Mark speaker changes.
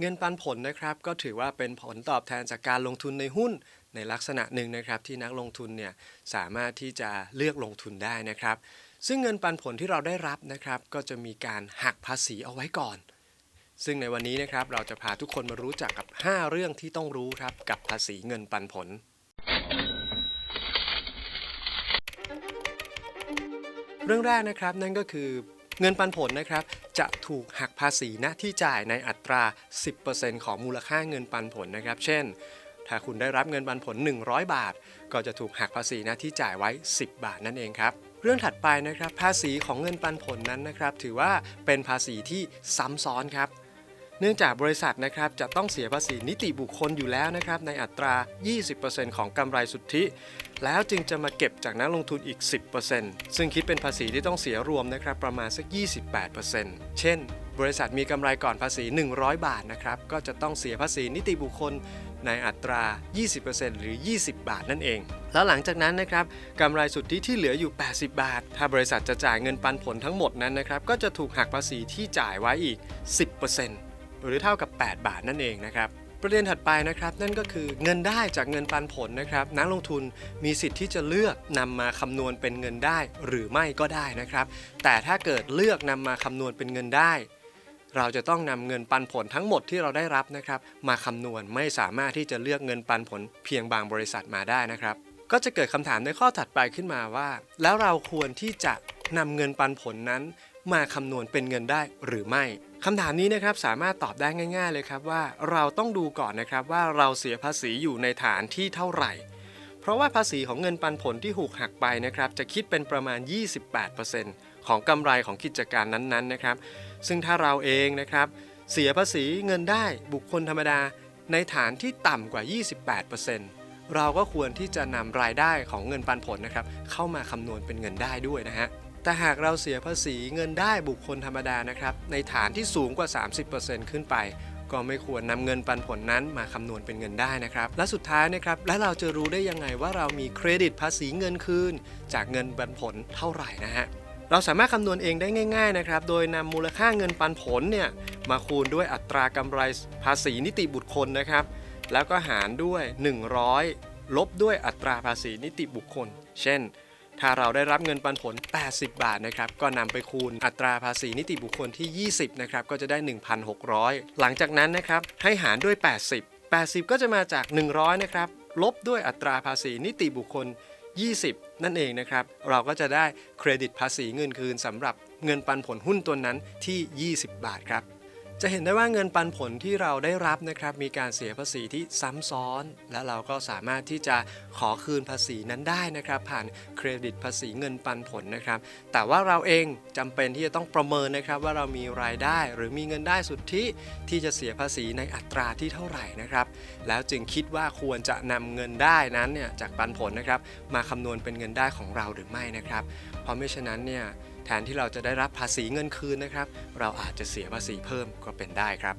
Speaker 1: เงินปันผลนะครับก็ถือว่าเป็นผลตอบแทนจากการลงทุนในหุ้นในลักษณะหนึ่งนะครับ ที่นักลงทุนเนี่ยสามารถที่จะเลือกลงทุนได้นะครับ ซึ่งเงินปันผลที่เราได้รับนะครับ ก็จะมีการหักภาษีเอาไว้ก่อน ซึ่งในวันนี้นะครับเราจะพาทุกคนมารู้จักกับ 5 เรื่องที่ต้องรู้ครับกับภาษีเงินปันผลเรื่องแรกนะครับนั่นก็คือ เงินปันผลนะครับ จะถูกหักภาษีณที่จ่ายในอัตรา 10%ของมูลค่าเงินปันผลนะครับ เช่น ถ้าคุณได้รับเงินปันผล 100 บาท ก็จะถูกหักภาษีณที่จ่ายไว้ 10 บาทนั่นเองครับเรื่องถัดไปนะครับ ภาษีของเงินปันผลนั้นนะครับ ถือว่าเป็นภาษีที่ซ้ำซ้อนครับ เนื่องจากบริษัทนะครับจะต้องเสียภาษีนิติบุคคลอยู่แล้วนะครับในอัตรา 20%ของกำไรสุทธิ แล้วจึงจะมาเก็บจากนักลงทุนอีก 10%ซึ่งคิดเป็นภาษีที่ต้องเสียรวมนะครับประมาณสัก 28%เช่น บริษัทมีกำไรก่อนภาษี 100 บาทนะครับก็จะต้องเสียภาษีนิติบุคคลในอัตรา 20%หรือ 20 บาทนั่นเอง แล้วหลังจากนั้นนะครับกำไรสุทธิที่เหลืออยู่ 80 บาท ถ้าบริษัทจะจ่ายเงินปันผลทั้งหมดนั้นนะครับ ก็จะถูกหักภาษีที่จ่ายไว้อีก 10% หรือเท่ากับ 8 บาทนั่นเองนะครับประเด็นถัดไปนะครับนั่นก็คือเงินได้จากเงินปันผลนะครับนักลงทุนมีสิทธิ์ที่จะเลือกนำมาคำนวณเป็นเงินได้หรือไม่ก็ได้นะครับ แต่ถ้าเกิดเลือกนำมาคำนวณเป็นเงินได้ เราจะต้องนำเงินปันผลทั้งหมดที่เราได้รับนะครับ มาคำนวณไม่สามารถที่จะเลือกเงินปันผลเพียงบางบริษัทมาได้นะครับ ก็จะเกิดคำถามในข้อถัดไปขึ้นมาว่า แล้วเราควรที่จะนำเงินปันผลนั้น มาคำนวณเป็นเงินได้หรือไม่คำถามนี้นะครับสามารถตอบได้ง่าย ๆ เลยครับว่าเราต้องดูก่อนนะครับว่าเราเสียภาษีอยู่ในฐานที่เท่าไหร่ เพราะว่าภาษีของเงินปันผลที่ถูกหักไปนะครับจะคิดเป็นประมาณ 28%ของกำไรของกิจการนั้นๆนะครับซึ่งถ้าเราเองนะครับเสียภาษีเงินได้บุคคลธรรมดา ในฐานที่ต่ำกว่า 28%เราก็ควรที่จะนำรายได้ของเงินปันผลนะครับเข้ามาคำนวณเป็นเงินได้ด้วยนะฮะ แต่หากเราเสียภาษีเงินได้บุคคลธรรมดานะครับ ในฐานที่สูงกว่า 30%ขึ้นไป ก็ไม่ควรนำเงินปันผลนั้นมาคำนวณเป็นเงินได้นะครับ และสุดท้ายนะครับ และเราจะรู้ได้ยังไงว่าเรามีเครดิตภาษีเงินคืน จากเงินปันผลเท่าไหร่นะฮะเราสามารถคำนวณเองได้ง่าย ๆนะครับ โดยนำมูลค่าเงินปันผลเนี่ยมาคูณด้วยอัตรากำไรภาษีนิติบุคคลนะครับ แล้วก็หารด้วย 100 ลบด้วยอัตราภาษีนิติบุคคล เช่น ถ้าเราได้รับเงินปันผล 80 บาทนะครับก็นำไปคูณอัตราภาษีนิติบุคคลที่ 20นะครับก็จะได้ 1,600 หลังจากนั้นนะครับให้หารด้วย 80 80 ก็จะมาจาก 100นะครับลบด้วยอัตราภาษีนิติบุคคล 20 นั่นเองนะครับเราก็จะได้เครดิตภาษีเงินคืนสำหรับเงินปันผลหุ้นตัวนั้นที่ 20 บาทครับ จะเห็นได้ว่าเงินปันผลที่เราได้รับนะครับ มีการเสียภาษีที่ซ้ำซ้อน และเราก็สามารถที่จะขอคืนภาษีนั้นได้นะครับ ผ่านเครดิตภาษีเงินปันผลนะครับ แต่ว่าเราเองจำเป็นที่จะต้องประเมินนะครับ ว่าเรามีรายได้หรือมีเงินได้สุทธิที่จะเสียภาษีในอัตราที่เท่าไหร่นะครับ แล้วจึงคิดว่าควรจะนำเงินได้นั้นเนี่ยจากปันผลนะครับ มาคำนวณเป็นเงินได้ของเราหรือไม่นะครับ เพราะไม่ฉะนั้นเนี่ย แทนที่เราจะได้รับภาษีเงินคืนนะครับ เราอาจจะเสียภาษีเพิ่มก็เป็นได้ครับ